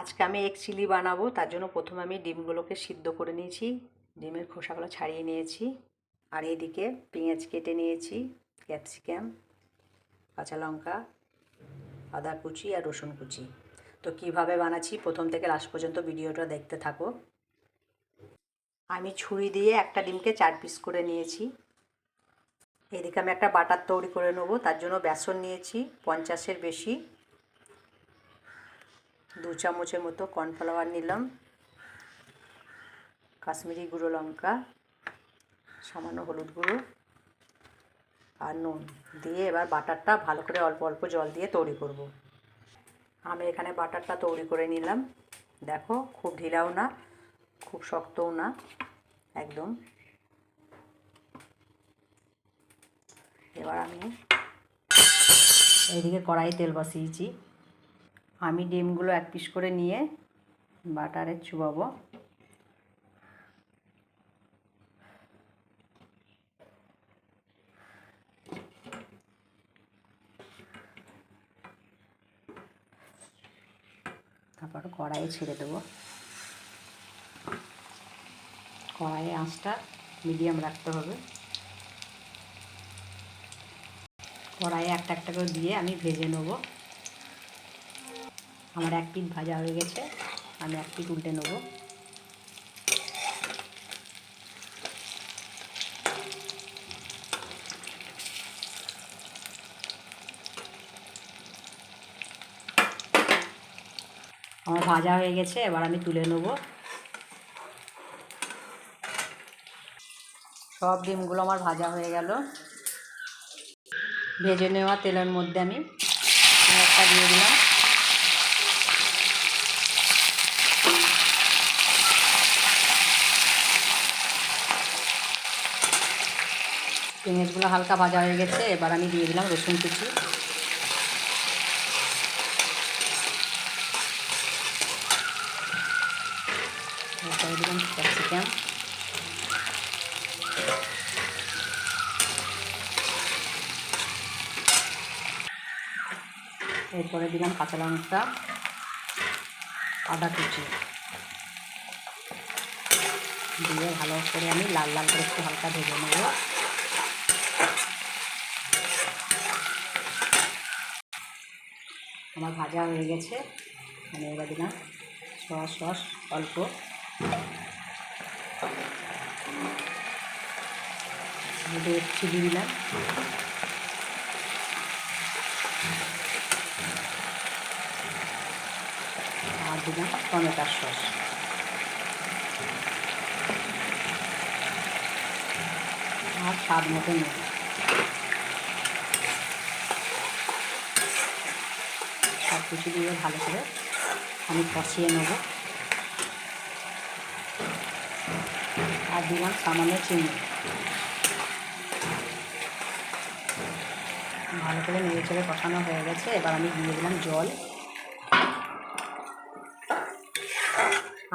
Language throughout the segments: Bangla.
আজকে আমি এক চিলি বানাবো, তার জন্য প্রথমে আমি ডিমগুলোকে সিদ্ধ করে নিয়েছি। ডিমের খোসাগুলো ছাড়িয়ে নিয়েছি। আর এদিকে পেঁয়াজ কেটে নিয়েছি, ক্যাপসিকাম, কাঁচা লঙ্কা, আদা কুচি আর রসুন কুচি। তো কীভাবে বানাচ্ছি প্রথম থেকে লাস্ট পর্যন্ত ভিডিওটা দেখতে থাকো। আমি ছুরি দিয়ে একটা ডিমকে চার পিস করে নিয়েছি। এদিকে আমি একটা বাটার তৈরি করে নেব, তার জন্য বেসন নিয়েছি, পঞ্চাশের বেশি। দু চামচের মতো কর্নফ্লাওয়ার নিলাম, কাশ্মীরি গুঁড়ো লঙ্কা, সামান্য হলুদ গুঁড়ো আর নুন দিয়ে এবার বাটারটা ভালো করে অল্প অল্প জল দিয়ে তৈরি করব। আমি এখানে বাটারটা তৈরি করে নিলাম। দেখো খুব ঢিলাও না, খুব শক্তও না, একদম। এবার আমি এইদিকে কড়াই তেল বসিয়েছি। আমি ডিমগুলো এক পিস করে নিয়ে বাটারে চুবাবো। তারপর কড়াইয়ে ছেড়ে দেবো। কড়াইয়ে আঁচটা মিডিয়াম রাখতে হবে। কড়াইয়ে একটা একটা করে দিয়ে আমি ভেজে নেব। আমার এক পিঠ ভাজা হয়ে গেছে, আমি এক পিঠ উল্টে নেব। আমার ভাজা হয়ে গেছে, এবার আমি তুলে নেব। সব ডিমগুলো আমার ভাজা হয়ে গেল। ভেজে নেওয়া তেলের মধ্যে আমি একটা দিয়ে দিলাম। পেঁয়াজগুলো হালকা ভাজা হয়ে গেছে, এবার আমি দিয়ে দিলাম রসুন কুচি। দিলাম এরপরে দিলাম কাঁচা লঙ্কা, আদা কুচি। দিয়ে ভালো করে আমি লাল লাল করে একটু হালকা ভেজে নেব। আমার ভাজা হয়ে গেছে। আমি এবার দিলাম সস সস অল্প। চিলি দিলাম। আর দিলাম টমেটোর সস। আর স্বাদ মতো নেব দিয়ে ভালো করে আমি কষিয়ে নেব। আর দিলাম সামান্য চিনি। ভালো করে নেড়ে চেড়ে কষানো হয়ে গেছে। এবার আমি দিয়ে দিলাম জল।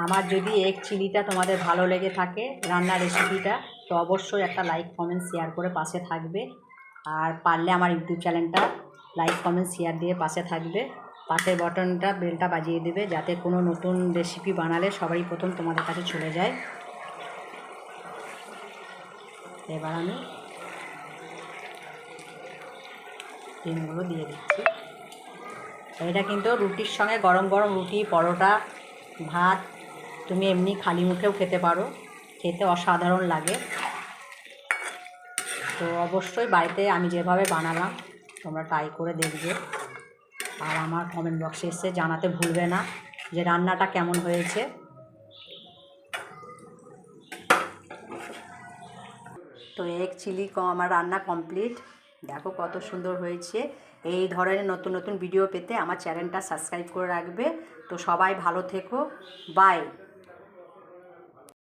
আমার যদি এগ চিলিটা তোমাদের ভালো লেগে থাকে রান্নার রেসিপিটা, তো অবশ্যই একটা লাইক, কমেন্ট, শেয়ার করে পাশে থাকবে। আর পারলে আমার ইউটিউব চ্যানেলটা লাইক, কমেন্ট, শেয়ার দিয়ে পাশে থাকবে। পাশের বটনটা বেলটা বাজিয়ে দেবে যাতে কোনো নতুন রেসিপি বানালে সবাই প্রথম তোমাদের কাছে চলে যায়। এবার আমি ডিমগুলো দিয়ে দিচ্ছি। এটা কিন্তু রুটির সঙ্গে গরম গরম রুটি, পরোটা, ভাত, তুমি এমনি খালি মুখেও খেতে পারো। খেতে অসাধারণ লাগে। তো অবশ্যই বাড়িতে আমি যেভাবে বানালাম, তোমরা ট্রাই করে দেখবে। আর আমার কমেন্ট বক্সে এসে জানাতে ভুলবে না যে রান্নাটা কেমন হয়েছে। তো এগ চিলি আমার রান্না কমপ্লিট দেখো কত সুন্দর হয়েছে। এই ধরনের নতুন নতুন ভিডিও পেতে আমার চ্যানেলটা সাবস্ক্রাইব করে রাখবে। তো সবাই ভালো থেকো। বাই